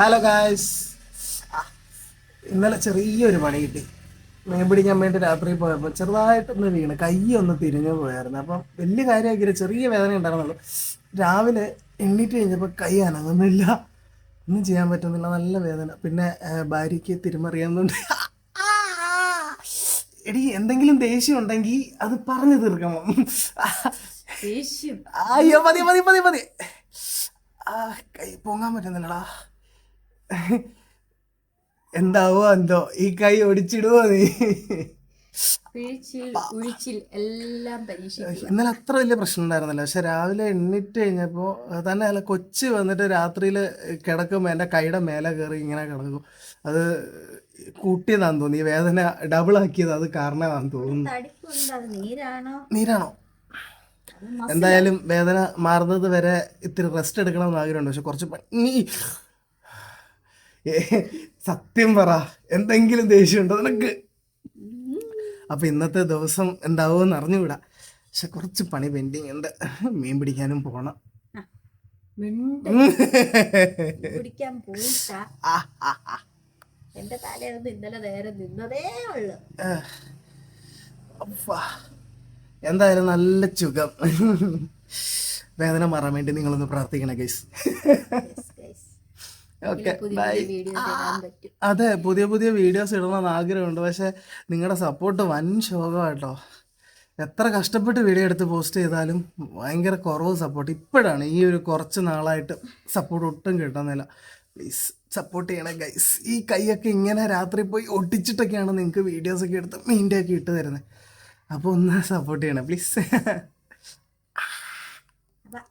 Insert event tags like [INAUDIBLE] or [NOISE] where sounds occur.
Hello guys ഇന്നലെ ചെറിയൊരു പണി കിട്ടി. മീൻ പിടിക്കാൻ വേണ്ടി രാത്രി പോയപ്പോൾ ചെറുതായിട്ടൊന്ന് വീണ്. കൈ ഒന്ന് തിരിഞ്ഞു പോയായിരുന്നു. അപ്പം വലിയ കാര്യമാക്കിയില്ല ചെറിയ വേദന ഉണ്ടായിരുന്നുള്ളൂ. രാവിലെ എണ്ണീറ്റ് കഴിഞ്ഞപ്പോൾ കൈ അനങ്ങുന്നില്ല. ഒന്നും ചെയ്യാൻ പറ്റുന്നില്ല. നല്ല വേദന. പിന്നെ ഭാര്യയ്ക്ക് തിരിമറിയാവുന്നുണ്ട് എടി എന്തെങ്കിലും ദേഷ്യം ഉണ്ടെങ്കിൽ അത് പറഞ്ഞു തീർക്കണം. ദേഷ്യം? അയ്യോ മതി മതി മതി മതി. ആ കൈ പൊങ്ങാൻ പറ്റുന്നില്ലടാ. എന്താവോ എന്തോ? ഈ കൈ ഒടിച്ചിടുവോ നീ? എന്നാലും അത്ര വലിയ പ്രശ്നം ഉണ്ടായിരുന്നില്ല. പക്ഷെ രാവിലെ എണ്ണിട്ട് കഴിഞ്ഞപ്പോ തന്നെ അല്ല കൊച്ചി വന്നിട്ട് രാത്രിയിൽ കിടക്കുമ്പോൾ എന്റെ കൈയുടെ മേലെ കയറി ഇങ്ങനെ കിടക്കും. അത് കൂട്ടിയതാന്ന് തോന്നി വേദന ഡബിൾ ആക്കിയത് അത് കാരണമാണെന്ന് തോന്നുന്നു. നീരാണോ? എന്തായാലും വേദന മാറുന്നത് വരെ ഇത്തിരി റെസ്റ്റ് എടുക്കണം എന്ന് ആഗ്രഹമുണ്ട്. പക്ഷെ കുറച്ച് നീ സത്യം പറ. എന്തെങ്കിലും ദേഷ്യമുണ്ടോ നിനക്ക്? അപ്പൊ ഇന്നത്തെ ദിവസം എന്താവുമെന്ന് അറിഞ്ഞുകൂടാ. പക്ഷെ കുറച്ച് പണി പെൻഡിങ് ഉണ്ട് മീൻ പിടിക്കാനും പോണം. പിടിക്കാൻ പോയിട്ടാ. എന്റെ തലയൊന്നും ഇന്നലെ നേരെ നിന്നതേ ഉള്ളു. എന്തായാലും നല്ല സുഖം വേദന മാറാൻ വേണ്ടി നിങ്ങളൊന്ന് പ്രാർത്ഥിക്കണം ഗൈസ്. Okay bye. അതെ പുതിയ പുതിയ വീഡിയോസ് ഇടണമെന്ന് ആഗ്രഹമുണ്ട്. പക്ഷെ നിങ്ങളുടെ സപ്പോർട്ട് വൻ ശോകമാട്ടോ എത്ര കഷ്ടപ്പെട്ട് വീഡിയോ എടുത്ത് പോസ്റ്റ് ചെയ്താലും ഭയങ്കര കുറവ് സപ്പോർട്ട് ഇപ്പോഴാണ് ഈ ഒരു കുറച്ച് നാളായിട്ട് സപ്പോർട്ട് ഒട്ടും കിട്ടുന്നില്ല. പ്ലീസ് സപ്പോർട്ട് ചെയ്യണേ ഗൈസ് ഈ കൈയൊക്കെ ഇങ്ങനെ രാത്രി പോയി ഒട്ടിച്ചിട്ടൊക്കെയാണ് നിങ്ങൾക്ക് വീഡിയോസൊക്കെ എടുത്ത് മെയിന്റെ ഒക്കെ ഇട്ട് തരുന്നത് അപ്പോൾ ഒന്ന് സപ്പോർട്ട് ചെയ്യണേ പ്ലീസ് [LAUGHS]